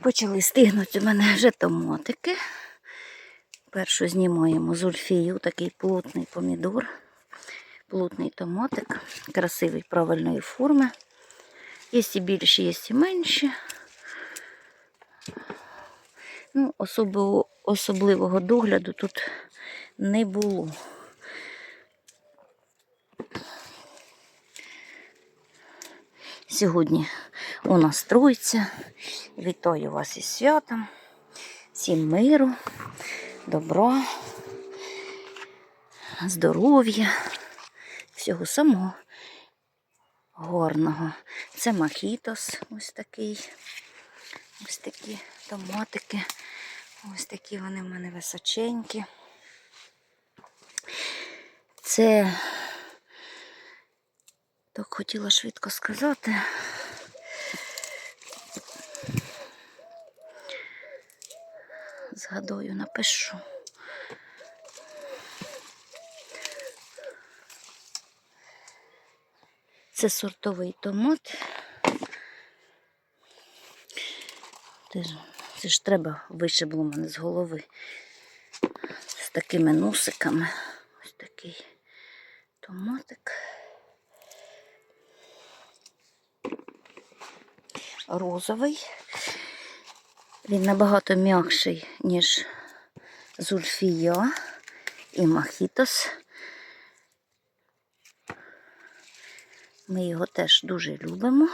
Почали стигнути у мене вже томатики. Першу знімаємо зульфію, такий плотний помідор, плотний томатик, красивий правильної форми. Є і більші, є і менші. Ну, особливо, особливого догляду тут не було. Сьогодні у нас тройця. Вітаю вас із святом, всім миру, добра, здоров'я, всього самого гарного. Це махітос, ось такий, ось такі томатики, ось такі вони в мене височенькі. Це так хотіла швидко сказати. Згадую, напишу. Це сортовий томат. Це ж, треба вишибло мене з голови. З такими носиками. Ось такий томатик. Розовий. Він набагато м'якший, ніж зульфія і махітос. Ми його теж дуже любимо.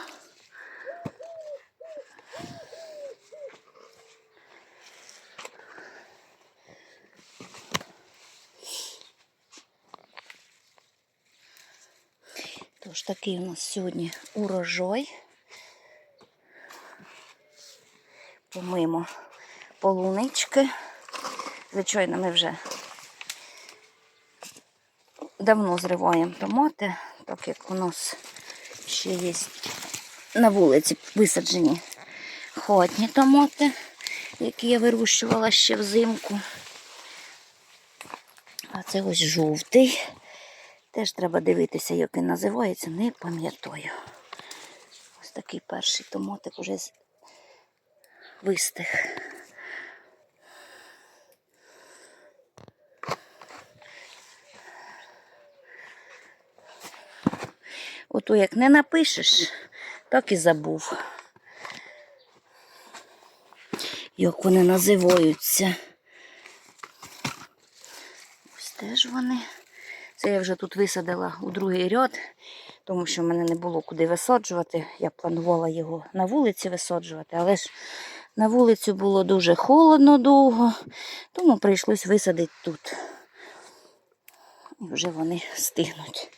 Тож такий у нас сьогодні урожай. Помимо полунички. Звичайно, ми вже давно зриваємо томати, так як у нас ще є на вулиці висаджені хатні томати, які я вирощувала ще взимку. А це ось жовтий. Теж треба дивитися, як він називається, не пам'ятаю. Ось такий перший томатик уже вистиг. Ото як не напишеш, так і забув. Як вони називаються. Ось теж вони. Це я вже тут висадила у другий ряд, тому що в мене не було куди висаджувати. Я планувала його на вулиці висаджувати, але ж на вулицю було дуже холодно довго, тому прийшлось висадити тут. І вже вони стигнуть.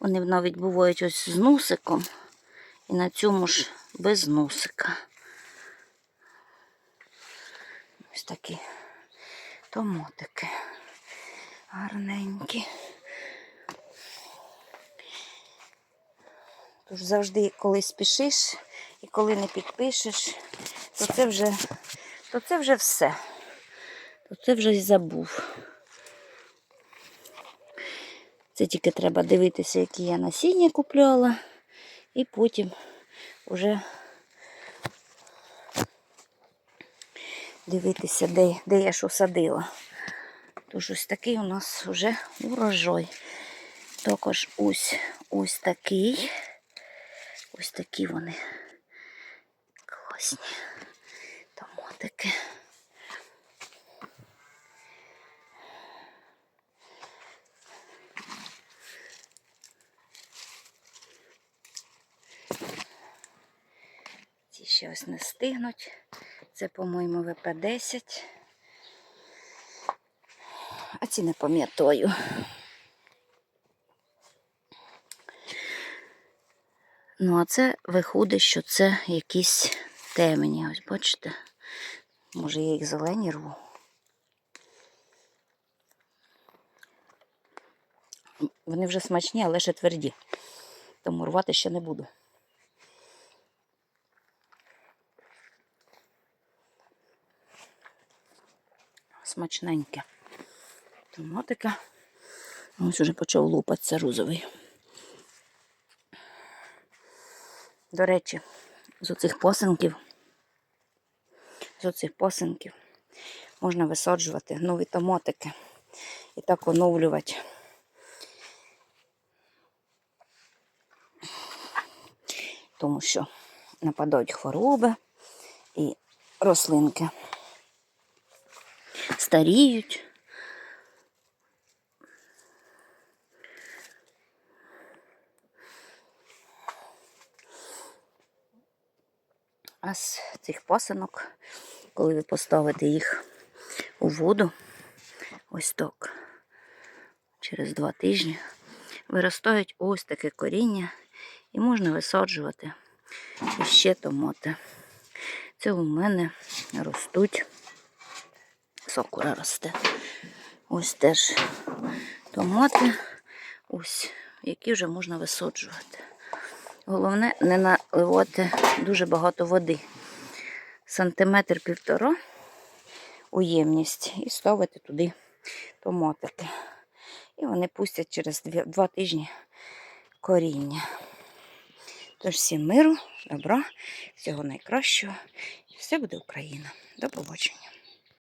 Вони навіть бувають ось з носиком, і на цьому ж без носика. Ось такі томатики гарненькі. Тож завжди, коли спішиш і коли не підпишеш, то це вже, то це вже все. То це вже й забув. Це тільки треба дивитися, які я насіння купляла, і потім вже дивитися, де, де я що садила. Тож ось такий у нас вже урожай. Також ось ось такий. Ось такі вони класні томатики. Ці ще ось не стигнуть. Це, по-моєму, ВП-10. А ці не пам'ятаю. Ну, а це виходить, що це якісь темні. Ось бачите? Може, я їх зелені рву. Вони вже смачні, але ще тверді. Тому рвати ще не буду. Смачненьке. Томатика. Ось уже почав лупатися розовий. До речі, з оцих посинків, з оцих посинків можна висаджувати нові томатики і так оновлювати. Тому що нападають хвороби і рослинки старіють. А з цих пасинок, коли ви поставите їх у воду, ось так, через два тижні, виростають ось таке коріння і можна висаджувати ще томати. Це у мене ростуть, сокура росте. Ось теж томати, ось, які вже можна висаджувати. Головне не наливати дуже багато води. Сантиметр півтора у ємність і ставити туди томатики. І вони пустять через два тижні коріння. Тож всім миру, добра, всього найкращого. І все буде Україна. До побачення.